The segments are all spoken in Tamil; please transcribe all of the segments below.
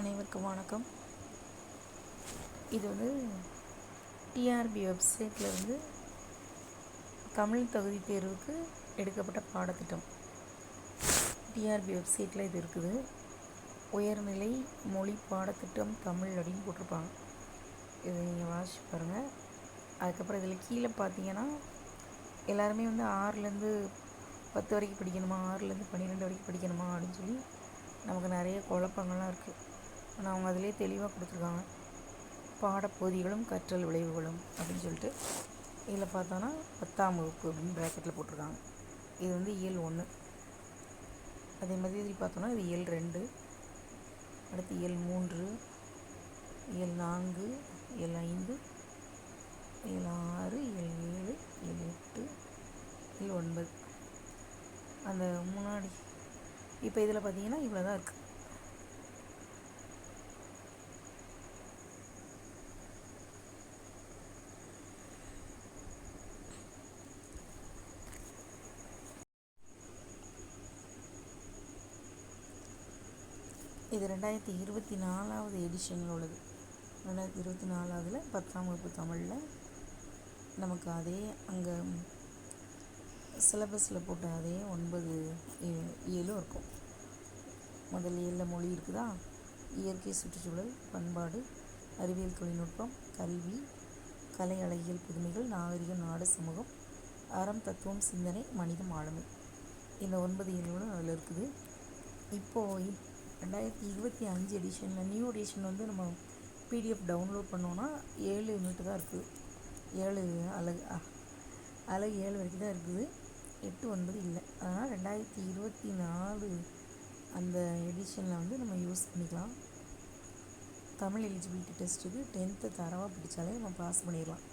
அனைவருக்கும் வணக்கம். இது வந்து டிஆர்பி வெப்சைட்டில் வந்து தமிழ் தகுதி தேர்வுக்கு எடுக்கப்பட்ட பாடத்திட்டம். டிஆர்பி வெப்சைட்டில் இது இருக்குது. உயர்நிலை மொழி பாடத்திட்டம் தமிழ் அப்படின்னு போட்டிருப்பாங்க. இதை நீங்கள் வாசிச்சு பாருங்கள் அதுக்கப்புறம் இதில் கீழே பார்த்தீங்கன்னா எல்லாருமே வந்து ஆறுலேருந்து பத்து வரைக்கும் படிக்கணுமா? ஆறுலேருந்து பன்னிரெண்டு வரைக்கும் படிக்கணுமா? அப்படின்னு சொல்லி நமக்கு நிறைய குழப்பங்கள்லாம் இருக்குது ஆனால் அவங்க அதிலே தெளிவாக கொடுத்துருக்காங்க. பாடப்பகுதிகளும் கற்றல் விளைவுகளும் அப்படின்னு சொல்லிட்டு இதில் பார்த்தோன்னா பத்தாம் வகுப்பு அப்படின்னு ப்ராக்கெட்டில் போட்டிருக்காங்க. இது வந்து இயல் ஒன்று அதே மாதிரி இதில் பார்த்தோன்னா இது இயல் ரெண்டு. அடுத்து இயல் மூன்று இயல் நான்கு இயல் ஐந்து இயல் ஆறு இயல் ஏழு இயல் எட்டு இயல் ஒன்பது. அந்த முன்னாடி இப்போ இதில் பார்த்தீங்கன்னா இவ்வளோ தான் இருக்குது இது ரெண்டாயிரத்தி இருபத்தி நாலாவது எடிஷனில் உள்ளது. ரெண்டாயிரத்தி இருபத்தி நாலாவதில் பத்தாம் வகுப்பு தமிழில் நமக்கு அதே அங்கே சிலபஸில் போட்ட அதே ஒன்பது ஏழும் இருக்கும். முதல் ஏழில் மொழி இருக்குதா? இயற்கை சுற்றுச்சூழல் பண்பாடு அறிவியல் தொழில்நுட்பம் கல்வி கலை அழகியல் புதுமைகள் நாகரிகம் நாடு சமூகம் அறம் தத்துவம் சிந்தனை மனிதம் ஆளுமை. இந்த ஒன்பது இயல்களும் அதில் இருக்குது. இப்போது ரெண்டாயிரத்தி இருபத்தி அஞ்சு எடிஷனில் நியூ எடிஷன் வந்து நம்ம பிடிஎஃப் டவுன்லோட் பண்ணோன்னா ஏழு யூனிட் தான் இருக்குது ஏழு அழகு அழகு ஏழு வரைக்கும் தான் இருக்குது. எட்டு ஒன்பது இல்லை. அதனால் ரெண்டாயிரத்தி இருபத்தி நாலு அந்த எடிஷனில் வந்து நம்ம யூஸ் பண்ணிக்கலாம். தமிழ் எலிஜிபிலிட்டி டெஸ்ட்டுக்கு டென்த்து தரவாக பிடிச்சாலே நம்ம பாஸ் பண்ணிடலாம்.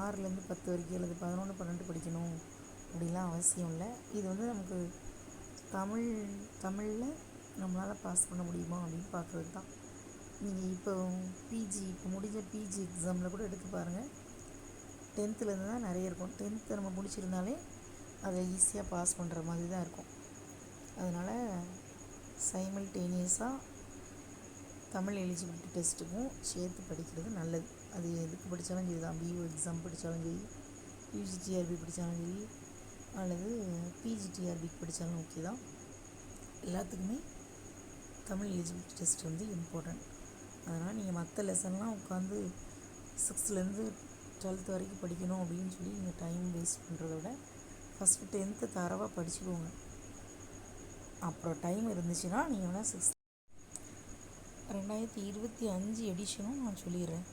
ஆறுலேருந்து பத்து வரைக்கும் அல்லது பதினொன்று பன்னெண்டு படிக்கணும் அப்படிலாம் அவசியம் இல்லை. இது வந்து நமக்கு தமிழ் தமிழில் நம்மளால் பாஸ் பண்ண முடியுமா அப்படின்னு பார்க்குறது தான். நீங்கள் இப்போ பிஜி இப்போ முடிஞ்ச பிஜி எக்ஸாமில் கூட எடுத்து பாருங்கள் டென்த்துலேருந்து தான் நிறைய இருக்கும். டென்த்து நம்ம முடிச்சிருந்தாலே அதை ஈஸியாக பாஸ் பண்ணுற மாதிரி தான் இருக்கும். அதனால் சைமல்டேனியஸாக தமிழ் எலிஜிபிலிட்டி டெஸ்ட்டுக்கும் சேர்த்து படிக்கிறது நல்லது. அது எதுக்கு படித்தாலும் சரி தான் பிஓ எக்ஸாம் படித்தாலும் சரி யூஜிடிஆர்பி படித்தாலும் சரி அல்லது பிஜிடிஆர்பிக்கு படித்தாலும் ஓகே தான். எல்லாத்துக்குமே தமிழ் எலிஜிபிலிட்டி டெஸ்ட் வந்து இம்பார்ட்டண்ட் அதனால் நீங்கள் மற்ற லெசன்லாம் உட்காந்து சிக்ஸ்த்துலேருந்து டுவெல்த் வரைக்கும் படிக்கணும் அப்படின்னு சொல்லி நீங்கள் டைம் வேஸ்ட் பண்ணுறத விட ஃபஸ்ட்டு டென்த்து தரவாக படிச்சுக்கோங்க. அப்புறம் டைம் இருந்துச்சுன்னா நீங்கள் வேணால் சிக்ஸ்த் ரெண்டாயிரத்தி இருபத்தி அஞ்சு எடிஷனும் நான் சொல்லிடுறேன்.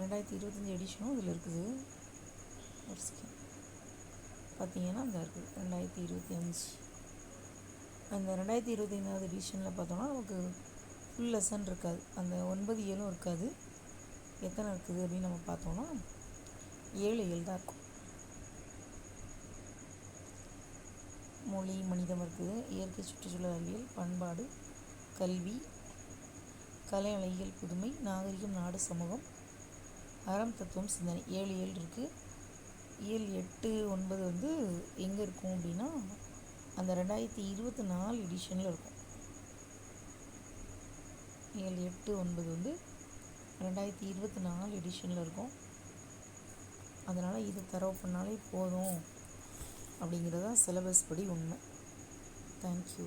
ரெண்டாயிரத்தி இருபத்தஞ்சி எடிஷனும் இதில் இருக்குது. ஒரு செகண்ட் பார்த்தீங்கன்னா இந்த இருக்குது ரெண்டாயிரத்தி இருபத்தி அஞ்சு. அந்த ரெண்டாயிரத்தி இருபத்தி ஐந்தாவது எடிஷனில் பார்த்தோன்னா நமக்கு ஃபுல் லெசன் இருக்காது. அந்த ஒன்பது ஏழும் இருக்காது. எத்தனை இருக்குது அப்படின்னு நம்ம பார்த்தோன்னா ஏழு ஏழு தான் இருக்கும். மொழி மனிதம் இருக்குது. இயற்கை சுற்றுச்சூழல் அறிவியல் பண்பாடு கல்வி கலை அழகியல் புதுமை நாகரிகம் நாடு சமூகம் அறம் தத்துவம் சிந்தனை. ஏழு ஏழு இருக்குது ஏழு எட்டு ஒன்பது வந்து எங்கே இருக்கும் அப்படின்னா அந்த ரெண்டாயிரத்தி இருபத்தி நாலு எடிஷனில் இருக்கும். ஏழு எட்டு ஒன்பது வந்து ரெண்டாயிரத்தி இருபத்தி நாலு எடிஷனில் இருக்கும். அதனால் இது தரவு பண்ணாலே போதும் அப்படிங்கிறது தான் சிலபஸ் படி உண்மை. தேங்க்யூ